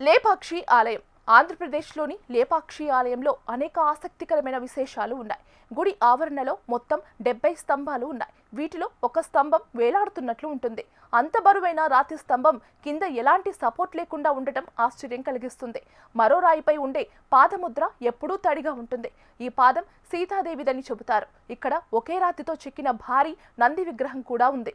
లేపాక్షి ఆలయం. ఆంధ్రప్రదేశ్లోని లేపాక్షి ఆలయంలో అనేక ఆసక్తికరమైన విశేషాలు ఉన్నాయి. గుడి ఆవరణలో మొత్తం డెబ్బై స్తంభాలు ఉన్నాయి. వీటిలో ఒక స్తంభం వేలాడుతున్నట్లు ఉంటుంది. అంత బరువైన రాతి స్తంభం కింద ఎలాంటి సపోర్ట్ లేకుండా ఉండటం ఆశ్చర్యం కలిగిస్తుంది. మరో రాయిపై ఉండే పాదముద్ర ఎప్పుడూ తడిగా ఉంటుంది. ఈ పాదం సీతాదేవిదని చెబుతారు. ఇక్కడ ఒకే రాతితో చెక్కిన భారీ నంది విగ్రహం కూడా ఉంది.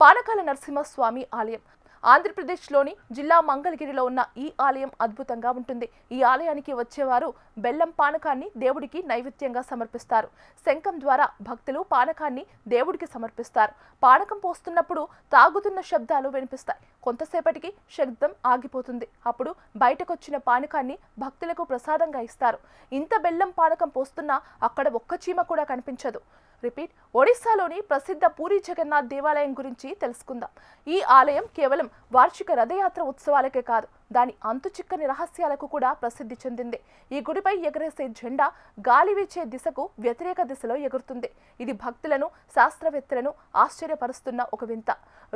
పానకాల నరసింహస్వామి ఆలయం. ఆంధ్రప్రదేశ్లోని జిల్లా మంగళగిరిలో ఉన్న ఈ ఆలయం అద్భుతంగా ఉంటుంది. ఈ ఆలయానికి వచ్చేవారు బెల్లం పానకాన్ని దేవుడికి నైవేద్యంగా సమర్పిస్తారు. శంఖం ద్వారా భక్తులు పానకాన్ని దేవుడికి సమర్పిస్తారు. పానకం పోస్తున్నప్పుడు తాగుతున్న శబ్దాలు వినిపిస్తాయి. కొంతసేపటికి శబ్దం ఆగిపోతుంది. అప్పుడు బయటకొచ్చిన పానకాన్ని భక్తులకు ప్రసాదంగా ఇస్తారు. ఇంత బెల్లం పానకం పోస్తున్నా అక్కడ ఒక్క చీమ కూడా కనిపించదు. రిపీట్ ఒడిశాలోని ప్రసిద్ధ పూరి జగన్నాథ్ దేవాలయం గురించి తెలుసుకుందాం. ఈ ఆలయం కేవలం వార్షిక రథయాత్ర ఉత్సవాలకే కాదు దాని అంతుచిక్కని రహస్యాలకు కూడా ప్రసిద్ధి చెందింది. ఈ గుడిపై ఎగరేసే జెండా గాలి వీచే దిశకు వ్యతిరేక దిశలో ఎగురుతుంది. ఇది భక్తులను శాస్త్రవేత్తలను ఆశ్చర్యపరుస్తున్న ఒక వింత.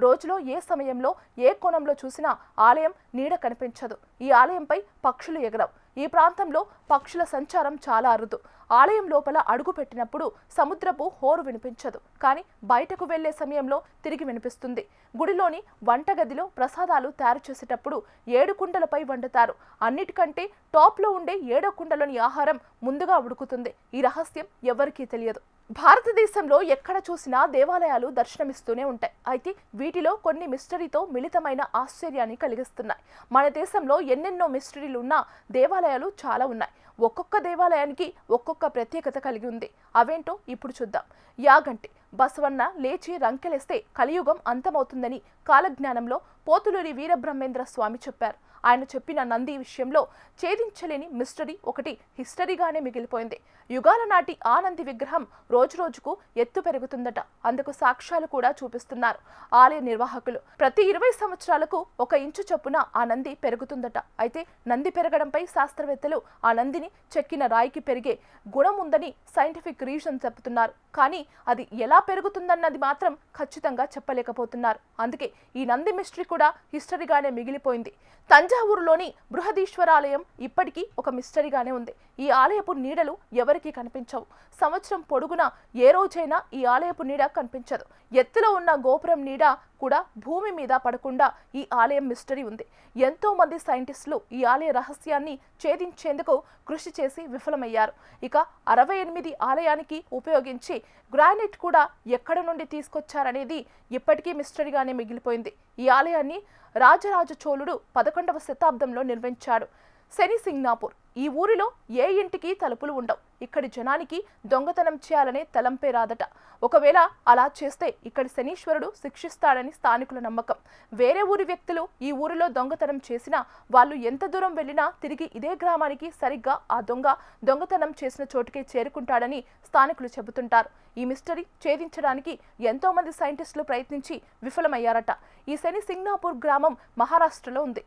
రోజులో ఏ సమయంలో ఏ కోణంలో చూసినా ఆలయం నీడ కనిపించదు. ఈ ఆలయంపై పక్షులు ఎగరవు. ఈ ప్రాంతంలో పక్షుల సంచారం చాలా అరుదు. ఆలయం లోపల అడుగు పెట్టినప్పుడు సముద్రపు హోరు వినిపించదు. కానీ బయటకు వెళ్ళే సమయంలో తిరిగి వినిపిస్తుంది. గుడిలోని వంటగదిలో ప్రసాదాలు తయారు చేసేటప్పుడు ఏడు కుండలపై వండుతారు. అన్నిటికంటే టాప్లో ఉండే ఏడో కుండలోని ఆహారం ముందుగా ఉడుకుతుంది. ఈ రహస్యం ఎవరికీ తెలియదు. భారతదేశంలో ఎక్కడ చూసినా దేవాలయాలు దర్శనమిస్తూనే ఉంటాయి. అయితే వీటిలో కొన్ని మిస్టరీతో మిళితమైన ఆశ్చర్యాన్ని కలిగిస్తున్నాయి. మన దేశంలో ఎన్నెన్నో మిస్టరీలు ఉన్న దేవాలయాలు చాలా ఉన్నాయి. ఒక్కొక్క దేవాలయానికి ఒక్కొక్క ప్రత్యేకత కలిగి ఉంది. అవేంటో ఇప్పుడు చూద్దాం. యాగంటి బసవన్న లేచి రంకెలేస్తే కలియుగం అంతమవుతుందని కాలజ్ఞానంలో పోతులూరి వీరబ్రహ్మేంద్ర స్వామి చెప్పారు. ఆయన చెప్పిన నంది విషయంలో ఛేదించలేని మిస్టరీ ఒకటి హిస్టరీగానే మిగిలిపోయింది. యుగాల నాటి ఆ నంది విగ్రహం రోజురోజుకు ఎత్తు పెరుగుతుందట. అందుకు సాక్ష్యాలు కూడా చూపిస్తున్నారు ఆలయ నిర్వాహకులు ప్రతి ఇరవై సంవత్సరాలకు ఒక ఇంచు చొప్పున ఆ నంది పెరుగుతుందట. అయితే నంది పెరగడంపై శాస్త్రవేత్తలు ఆ నందిని చెక్కిన రాయికి పెరిగే గుణం ఉందని సైంటిఫిక్ రీజన్ చెబుతున్నారు. కానీ అది ఎలా పెరుగుతుందన్నది మాత్రం ఖచ్చితంగా చెప్పలేకపోతున్నారు. అందుకే ఈ నంది మిస్టరీ కూడా హిస్టరీగానే మిగిలిపోయింది. తంజావూరులోని బృహదీశ్వరాలయం ఇప్పటికీ ఒక మిస్టరీగానే ఉంది. ఈ ఆలయపు నీడలు ఎవరికీ కనిపించవు. సంవత్సరం పొడుగునా ఏ రోజైనా ఈ ఆలయపు నీడ కనిపించదు. ఎత్తులో ఉన్న గోపురం నీడ కూడా భూమి మీద పడకుండా ఈ ఆలయం మిస్టరీ ఉంది. ఎంతో మంది సైంటిస్టులు ఈ ఆలయ రహస్యాన్ని ఛేదించేందుకు కృషి చేసి విఫలమయ్యారు. ఇక అరవై ఎనిమిది ఆలయానికి ఉపయోగించి గ్రానైట్ కూడా ఎక్కడ నుండి తీసుకొచ్చారనేది ఇప్పటికీ మిస్టరీగానే మిగిలిపోయింది. ఈ ఆలయాన్ని రాజరాజ చోళుడు పదకొండవ శతాబ్దంలో నిర్మించాడు. శని సింగ్నాపూర్. ఈ ఊరిలో ఏ ఇంటికి తలుపులు ఉండవు. ఇక్కడి జనానికి దొంగతనం చేయాలనే తలంపే రాదట. ఒకవేళ అలా చేస్తే ఇక్కడి శనీశ్వరుడు శిక్షిస్తాడని స్థానికుల నమ్మకం. వేరే ఊరి వ్యక్తులు ఈ ఊరిలో దొంగతనం చేసినా వాళ్ళు ఎంత దూరం వెళ్ళినా తిరిగి ఇదే గ్రామానికి సరిగ్గా ఆ దొంగ దొంగతనం చేసిన చోటుకే చేరుకుంటాడని స్థానికులు చెబుతుంటారు. ఈ మిస్టరీ ఛేదించడానికి ఎంతోమంది సైంటిస్టులు ప్రయత్నించి విఫలమయ్యారట. ఈ శని సింగ్నాపూర్ గ్రామం మహారాష్ట్రలో ఉంది.